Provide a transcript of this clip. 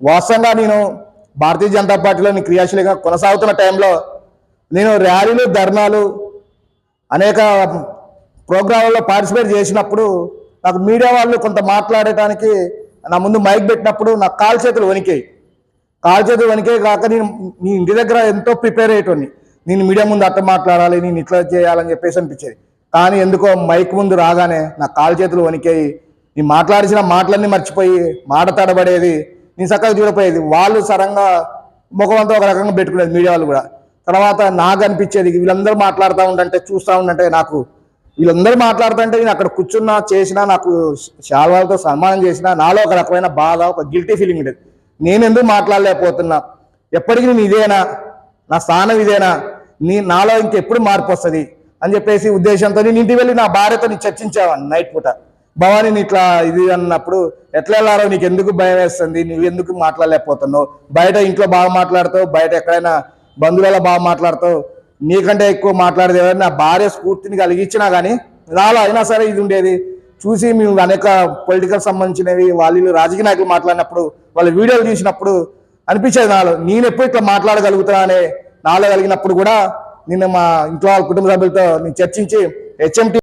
వాస్తవంగా నేను భారతీయ జనతా పార్టీలోని క్రియాశీలంగా కొనసాగుతున్న టైంలో నేను ర్యాలీలు ధర్నాలు అనేక ప్రోగ్రాంలలో పార్టిసిపేట్ చేసినప్పుడు నాకు మీడియా వాళ్ళు కొంత మాట్లాడటానికి నా ముందు మైక్ పెట్టినప్పుడు నా కాలు చేతులు వణికాయి. కాలు చేతులు వణికాయి కాక నేను నీ ఇంటి దగ్గర ఎంతో ప్రిపేర్ అయ్యేటోని నేను మీడియా ముందు అట్ట మాట్లాడాలి నేను ఇట్లా చేయాలని చెప్పేసి అనిపించేది. కానీ ఎందుకో మైక్ ముందు రాగానే నా కాలు చేతులు వణికాయి. నీ మాట్లాడిసిన మాటలన్నీ మర్చిపోయి మాట తడబడేది నేను చక్కగా చూడపోయేది. వాళ్ళు సరంగా ముఖమంతా ఒక రకంగా పెట్టుకునేది మీడియా వాళ్ళు కూడా. తర్వాత నాకు అనిపించేది వీళ్ళందరూ మాట్లాడుతూ ఉండంటే చూస్తూ ఉండంటే నాకు వీళ్ళందరూ మాట్లాడుతుంటే నేను అక్కడ కూర్చున్నా చేసినా నాకు శాల్వాలతో సన్మానం చేసినా నాలో ఒక రకమైన బాధ ఒక గిల్టీ ఫీలింగ్ ఉండేది. నేను ఎందుకు మాట్లాడలేకపోతున్నా? ఎప్పటికీ నేను ఇదేనా? నా స్థానం ఇదేనా? నీ నాలో ఇంకెప్పుడు మార్పు వస్తుంది? అని చెప్పేసి ఉద్దేశంతో నేను ఇంటికి వెళ్ళి నా భార్యతో నేను చర్చించావాన్ని నైట్ పూట. భవానీని ఇట్లా ఇది అన్నప్పుడు ఎట్లా వెళ్ళారో నీకు ఎందుకు భయం వేస్తుంది? నువ్వు ఎందుకు మాట్లాడలేకపోతున్నావు? బయట ఇంట్లో బాగా మాట్లాడతావు బయట ఎక్కడైనా బంధువులలో బాగా మాట్లాడతావు నీకంటే ఎక్కువ మాట్లాడేది ఎవరు నా భార్య స్ఫూర్తిని కలిగించినా కానీ నాలో అయినా సరే ఇది ఉండేది. చూసి మేము అనేక పొలిటికల్ సంబంధించినవి వాళ్ళు రాజకీయ నాయకులు మాట్లాడినప్పుడు వాళ్ళ వీడియోలు చూసినప్పుడు అనిపించేది నాలో. నేను ఎప్పుడు ఇట్లా మాట్లాడగలుగుతున్నా అనే నాలో కలిగినప్పుడు కూడా నిన్న మా ఇంట్లో వాళ్ళ కుటుంబ సభ్యులతో నేను చర్చించి హెచ్ఎంటీ